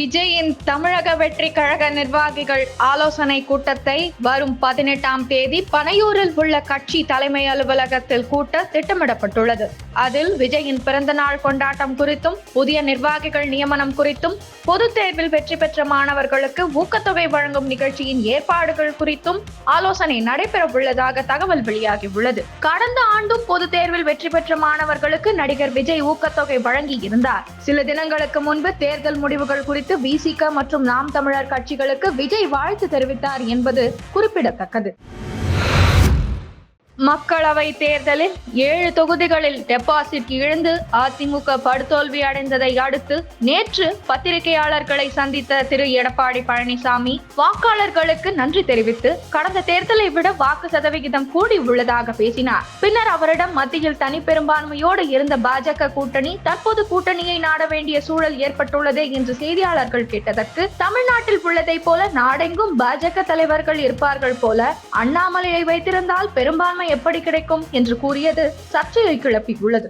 விஜயின் தமிழக வெற்றி கழக நிர்வாகிகள் ஆலோசனை கூட்டத்தை வரும் பதினெட்டாம் தேதி பனையூரில் உள்ள கட்சி தலைமை அலுவலகத்தில் கூட்ட திட்டமிடப்பட்டுள்ளது. அதில் விஜயின் பிறந்தநாள் கொண்டாட்டம் குறித்தும் புதிய நிர்வாகிகள் நியமனம் குறித்தும் பொதுத் தேர்வில் வெற்றி பெற்ற மாணவர்களுக்கு ஊக்கத்தொகை வழங்கும் நிகழ்ச்சியின் ஏற்பாடுகள் குறித்தும் ஆலோசனை நடைபெற உள்ளதாக தகவல் வெளியாகியுள்ளது. கடந்த ஆண்டும் பொதுத் தேர்வில் வெற்றி பெற்ற மாணவர்களுக்கு நடிகர் விஜய் ஊக்கத்தொகை வழங்கி இருந்தார் சில தினங்களுக்கு முன்பு தேர்தல் முடிவுகள் குறித்து விசிக மற்றும் நாம் தமிழர் கட்சிகளுக்கு விஜய் வாழ்த்து தெரிவித்தார் என்பது குறிப்பிடத்தக்கது. மக்களவை தேர்தலில் ஏழு தொகுதிகளில் டெபாசிட் இழந்து அதிமுக படுதோல்வி அடைந்ததை அடுத்து நேற்று பத்திரிகையாளர்களை சந்தித்த திரு எடப்பாடி பழனிசாமி வாக்காளர்களுக்கு நன்றி தெரிவித்து கடந்த தேர்தலை விட வாக்கு சதவிகிதம் கூடி உள்ளதாக பேசினார். பின்னர் அவரிடம் மத்தியில் தனிப்பெரும்பான்மையோடு இருந்த பாஜக கூட்டணி தற்போது கூட்டணியை நாட வேண்டிய சூழல் ஏற்பட்டுள்ளதே என்று செய்தியாளர்கள் கேட்டதற்கு தமிழ்நாட்டில் உள்ளதை போல நாடெங்கும் பாஜக தலைவர்கள் இருப்பார்கள் போல அண்ணாமலையை வைத்திருந்தால் பெரும்பான்மை எப்படி கிடைக்கும் என்று கூறியது சர்ச்சையை கிளப்பியுள்ளது.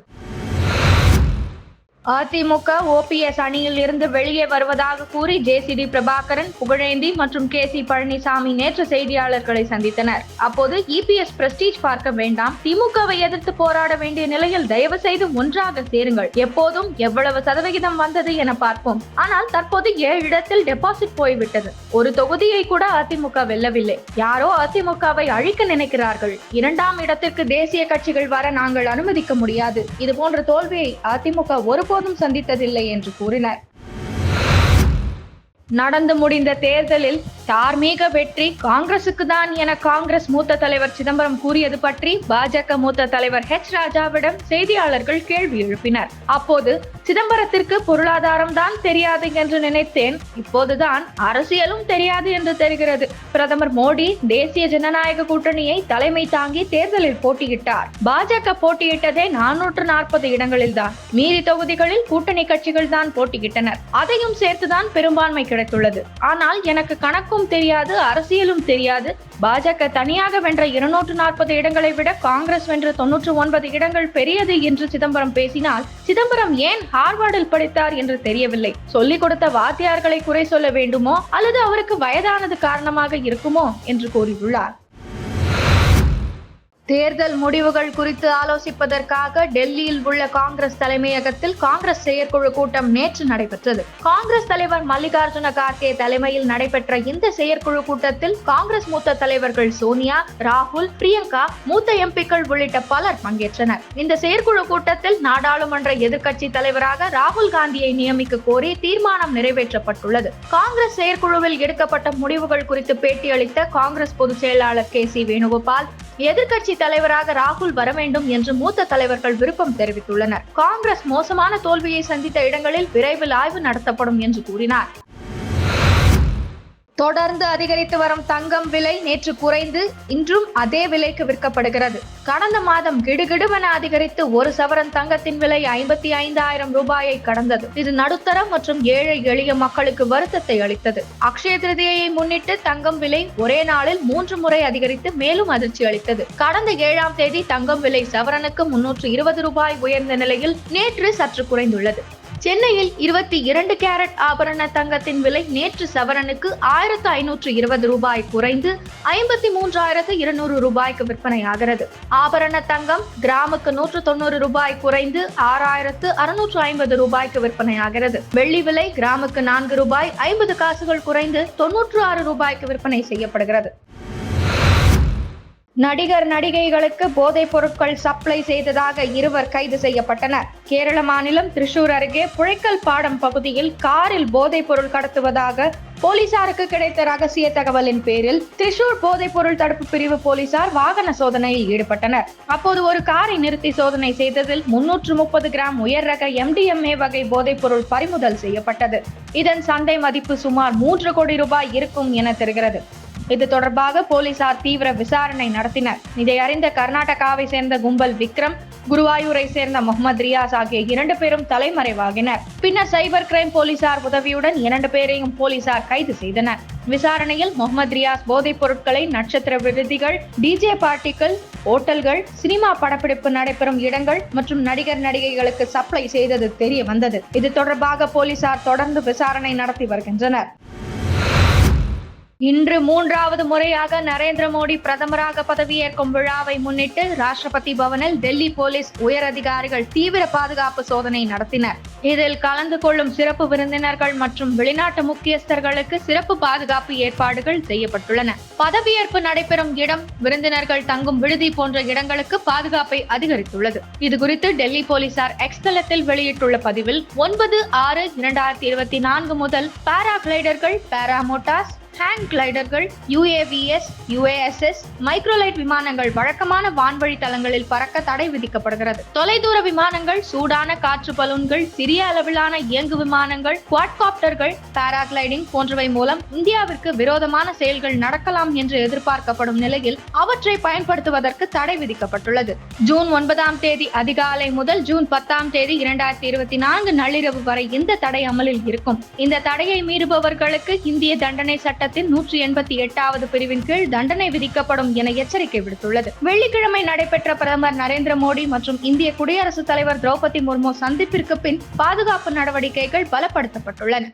அதிமுக ஓபிஎஸ் அணியில் இருந்து வெளியே வருவதாக கூறி ஜேசிடி பிரபாகரன் புகழேந்தி மற்றும் கே சி பழனிசாமி நேற்று செய்தியாளர்களை சந்தித்தனர். அப்போது இபிஎஸ் பிரஸ்டீஜ் பார்க்க வேண்டாம். திமுகவை எதிர்த்து போராட வேண்டிய நிலையில் தயவு செய்து ஒன்றாக சேருங்கள். எப்போதும் எவ்வளவு சதவிகிதம் வந்தது என பார்ப்போம். ஆனால் தற்போது ஏழு இடத்தில் டெபாசிட் போய்விட்டது. ஒரு தொகுதியை கூட அதிமுக வெல்லவில்லை. யாரோ அதிமுகவை அழிக்க நினைக்கிறார்கள். இரண்டாம் இடத்திற்கு தேசிய கட்சிகள் வர நாங்கள் அனுமதிக்க முடியாது. இது போன்ற தோல்வியை அதிமுக ஒருபோது ஒருபோதும் சந்தித்ததில்லை என்று கூறினார். நடந்து முடிந்த தேர்தலில் தார்மீக வெற்றி காங்கிரசுக்கு தான் என காங்கிரஸ் மூத்த தலைவர் சிதம்பரம் கூறியது பற்றி பாஜக மூத்த தலைவர் ஹெச் ராஜாவிடம் செய்தியாளர்கள் கேள்வி எழுப்பினர். அப்போது சிதம்பரத்திற்கு பொருளாதாரம் தான் தெரியாது என்று நினைத்தேன். இப்போதுதான் அரசியலும் தெரியாது என்று தெரிகிறது. பிரதமர் மோடி தேசிய ஜனநாயக கூட்டணியை தலைமை தாங்கி தேர்தலில் போட்டியிட்டார். பாஜக போட்டியிட்டதே நானூற்று நாற்பது இடங்களில் தான் மீதி தொகுதிகளில் கூட்டணி கட்சிகள் தான் போட்டியிட்டனர். அதையும் சேர்த்துதான் பெரும்பான்மை கிடைத்துள்ளது. ஆனால் எனக்கு கணக்கும் தெரியாது அரசியலும் தெரியாது. பாஜக தனியாக வென்ற இருநூற்று நாற்பது இடங்களை விட காங்கிரஸ் வென்ற தொன்னூற்று ஒன்பது இடங்கள் பெரியது என்று சிதம்பரம் பேசினால் சிதம்பரம் ஏன் ஹார்வர்டில் படித்தார் என்று தெரியவில்லை. சொல்லிக் கொடுத்த வாத்தியார்களை குறை சொல்ல வேண்டுமோ அல்லது அவருக்கு வயதானது காரணமாக இருக்குமோ என்று கூறியுள்ளார். தேர்தல் முடிவுகள் குறித்து ஆலோசிப்பதற்காக டெல்லியில் உள்ள காங்கிரஸ் தலைமையகத்தில் காங்கிரஸ் செயற்குழு கூட்டம் நேற்று நடைபெற்றது. காங்கிரஸ் தலைவர் மல்லிகார்ஜுன கார்கே தலைமையில் நடைபெற்ற இந்த செயற்குழு கூட்டத்தில் காங்கிரஸ் மூத்த தலைவர்கள் சோனியா ராகுல் பிரியங்கா மூத்த எம்பிக்கள் உள்ளிட்ட பலர் பங்கேற்றனர். இந்த செயற்குழு கூட்டத்தில் நாடாளுமன்ற எதிர்க்கட்சி தலைவராக ராகுல் காந்தியை நியமிக்க கோரி தீர்மானம் நிறைவேற்றப்பட்டுள்ளது. காங்கிரஸ் செயற்குழுவில் எடுக்கப்பட்ட முடிவுகள் குறித்து பேட்டியளித்த காங்கிரஸ் பொதுச் செயலாளர் கே சி வேணுகோபால் எதிர்க்கட்சி தலைவராக ராகுல் வர வேண்டும் என்று மூத்த தலைவர்கள் விருப்பம் தெரிவித்துள்ளனர். காங்கிரஸ் மோசமான தோல்வியை சந்தித்த இடங்களில் விரைவில் ஆய்வு நடத்தப்படும் என்று கூறினார். தொடர்ந்து அதிகரித்து வரும் தங்கம் விலை நேற்று குறைந்து இன்றும் அதே விலைக்கு விற்கப்படுகிறது. கடந்த மாதம் கிடுகிடுவென அதிகரித்து ஒரு சவரன் தங்கத்தின் விலை ஐம்பத்தி ஐந்தாயிரம் ரூபாயை கடந்தது. இது நடுத்தர மற்றும் ஏழை எளிய மக்களுக்கு வருத்தத்தை அளித்தது. அக்ஷய திருதியை முன்னிட்டு தங்கம் விலை ஒரே நாளில் மூன்று முறை அதிகரித்து மேலும் அதிர்ச்சி அளித்தது. கடந்த ஏழாம் தேதி தங்கம் விலை சவரனுக்கு முன்னூற்று இருபது ரூபாய் உயர்ந்த நிலையில் நேற்று சற்று குறைந்துள்ளது. சென்னையில் இருபத்தி இரண்டு கேரட் ஆபரண தங்கத்தின் விலை நேற்று சவரனுக்கு ஆயிரத்து ஐநூற்று இருபது ரூபாய் குறைந்து ஐம்பத்தி மூன்றாயிரத்து இருநூறு ரூபாய்க்கு விற்பனையாகிறது. ஆபரண தங்கம் கிராமுக்கு நூற்று தொண்ணூறு ரூபாய் குறைந்து ஆறாயிரத்து அறுநூற்று ஐம்பது ரூபாய்க்கு விற்பனையாகிறது. வெள்ளி விலை கிராமுக்கு நான்கு ரூபாய் ஐம்பது காசுகள் குறைந்து தொன்னூற்று ஆறு ரூபாய்க்கு விற்பனை செய்யப்படுகிறது. நடிகர் நடிகைகளுக்கு போதைப் பொருட்கள் சப்ளை செய்ததாக இருவர் கைது செய்யப்பட்டனர். கேரள மாநிலம் திரிசூர் அருகே புழைக்கல் பாடம் பகுதியில் காரில் போதைப் பொருள் கடத்துவதாக போலீசாருக்கு கிடைத்த ரகசிய தகவலின் பேரில் திரிசூர் போதைப் பொருள் தடுப்பு பிரிவு போலீசார் வாகன சோதனையில் ஈடுபட்டனர். அப்போது ஒரு காரை நிறுத்தி சோதனை செய்ததில் முன்னூற்று முப்பது கிராம் உயர் ரக எம்டிஎம்ஏ வகை போதைப் பொருள் பறிமுதல் செய்யப்பட்டது. இதன் சந்தை மதிப்பு சுமார் மூன்று கோடி ரூபாய் இருக்கும் என தெரிகிறது. இது தொடர்பாக போலீசார் தீவிர விசாரணை நடத்தினர். இதை அறிந்த கர்நாடகாவை சேர்ந்த கும்பல் விக்ரம் குருவாயூரை சேர்ந்த முகமது ரியாஸ் ஆகிய இரண்டு பேரும் தலைமறைவாகினர். பின்னர் சைபர் கிரைம் போலீசார் உதவியுடன் இரண்டு பேரையும் போலீசார் கைது செய்தனர். விசாரணையில் முகமது ரியாஸ் போதைப் பொருட்களை நட்சத்திர விடுதிகள் டிஜே பார்ட்டிகள் ஓட்டல்கள் சினிமா படப்பிடிப்பு நடைபெறும் இடங்கள் மற்றும் நடிகர் நடிகைகளுக்கு சப்ளை செய்தது தெரிய வந்தது இது தொடர்பாக போலீசார் தொடர்ந்து விசாரணை நடத்தி வருகின்றனர். இன்று மூன்றாவது முறையாக நரேந்திர மோடி பிரதமராக பதவியேற்கும் விழாவை முன்னிட்டு ராஷ்டிரபதி பவனில் டெல்லி போலீஸ் உயர் அதிகாரிகள் தீவிர பாதுகாப்பு சோதனை நடத்தினர். இதில் கலந்து கொள்ளும் சிறப்பு விருந்தினர்கள் மற்றும் வெளிநாட்டு முக்கியஸ்தர்களுக்கு சிறப்பு பாதுகாப்பு ஏற்பாடுகள் செய்யப்பட்டுள்ளன. பதவியேற்பு நடைபெறும் இடம் விருந்தினர்கள் தங்கும் விடுதி போன்ற இடங்களுக்கு பாதுகாப்பை அதிகரித்துள்ளது. இதுகுறித்து டெல்லி போலீசார் எக்ஸ் தளத்தில் வெளியிட்டுள்ள பதிவில் ஒன்பது ஆறு இரண்டாயிரத்தி இருபத்தி நான்கு முதல் பாராகிளைடர்கள் பாராமோட்டார்ஸ் ஹேங் கிளைடர்கள் யுஏவிஎஸ் யுஏஎஸ்எஸ் மைக்ரோலைட் விமானங்கள் வழக்கமான வான்வழி தளங்களில் பறக்க தடை விதிக்கப்படுகிறது. தொலைதூர விமானங்கள் சூடான காற்று பலூன்கள் சிறிய அளவிலான இயங்கு விமானங்கள் குவாட்காப்டர்கள் பாராகிளைடிங் போன்றவை மூலம் இந்தியாவிற்கு விரோதமான செயல்கள் நடக்கலாம் என்று எதிர்பார்க்கப்படும் நிலையில் அவற்றை பயன்படுத்துவதற்கு தடை விதிக்கப்பட்டுள்ளது. ஜூன் ஒன்பதாம் தேதி அதிகாலை முதல் ஜூன் பத்தாம் தேதி இரண்டாயிரத்தி இருபத்தி நான்கு நள்ளிரவு வரை இந்த தடை அமலில் இருக்கும். இந்த தடையை மீறுபவர்களுக்கு இந்திய தண்டனை சட்ட சட்டத்தின் நூற்றி எண்பத்தி எட்டாவது பிரிவின் கீழ் தண்டனை விதிக்கப்படும் என எச்சரிக்கை விடுத்துள்ளது. வெள்ளிக்கிழமை நடைபெற்ற பிரதமர் நரேந்திர மோடி மற்றும் இந்திய குடியரசுத் தலைவர் திரௌபதி முர்மு சந்திப்பிற்கு பின் பாதுகாப்பு நடவடிக்கைகள் பலப்படுத்தப்பட்டுள்ளன.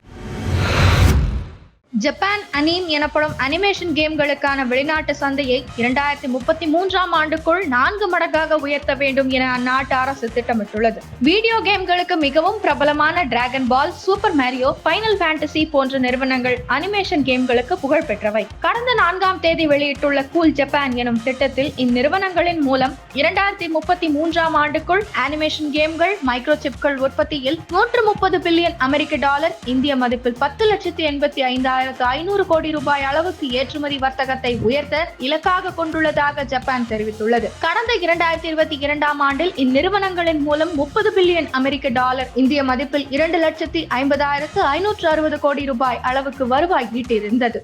ஜப்பான் அனீம் எனப்படும் அனிமேஷன் கேம்களுக்கான வெளிநாட்டு சந்தையை இரண்டாயிரத்தி முப்பத்தி மூன்றாம் ஆண்டுக்குள் நான்கு மடங்காக உயர்த்த வேண்டும் என அந்நாட்டு அரசு திட்டமிட்டுள்ளது. வீடியோ கேம்களுக்கு மிகவும் பிரபலமான Dragon Ball Super Mario Final Fantasy போன்ற நிறுவனங்கள் அனிமேஷன் கேம்களுக்கு புகழ் பெற்றவை. கடந்த நான்காம் தேதி வெளியிட்டுள்ள கூல் ஜப்பான் எனும் திட்டத்தில் இந்நிறுவனங்களின் மூலம் இரண்டாயிரத்தி முப்பத்தி மூன்றாம் ஆண்டுக்குள் அனிமேஷன் கேம்கள் மைக்ரோசிப்கள் உற்பத்தியில் நூற்று முப்பது பில்லியன் அமெரிக்க டாலர் இந்திய மதிப்பில் பத்து லட்சத்தி எண்பத்தி ஐந்தாயிரம் ஐந்தாயிரத்து ஐநூறு கோடி ரூபாய் அளவுக்கு ஏற்றுமதி வர்த்தகத்தை உயர்த்த இலக்காக கொண்டுள்ளதாக ஜப்பான் தெரிவித்துள்ளது. கடந்த இரண்டாயிரத்தி இருபத்தி இரண்டாம் ஆண்டில் இந்நிறுவனங்களின் மூலம் முப்பது பில்லியன் அமெரிக்க டாலர் இந்திய மதிப்பில் இரண்டு லட்சத்தி ஐம்பதாயிரத்து ஐநூற்று அறுபது கோடி ரூபாய் அளவுக்கு வருவாய் ஈட்டியிருந்தது.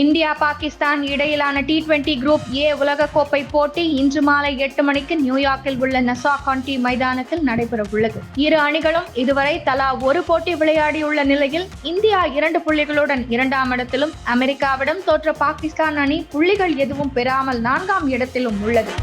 இந்தியா பாகிஸ்தான் இடையிலான டி டுவெண்டி குரூப் ஏ உலகக்கோப்பை போட்டி இன்று மாலை எட்டு மணிக்கு நியூயார்க்கில் உள்ள நசா கான்டி மைதானத்தில் நடைபெறவுள்ளது. இரு அணிகளும் இதுவரை தலா ஒரு போட்டி விளையாடியுள்ள நிலையில் இந்தியா இரண்டு புள்ளிகளுடன் இரண்டாம் இடத்திலும் அமெரிக்காவிடம் தோற்ற பாகிஸ்தான் அணி புள்ளிகள் எதுவும் பெறாமல் நான்காம் இடத்திலும் உள்ளது.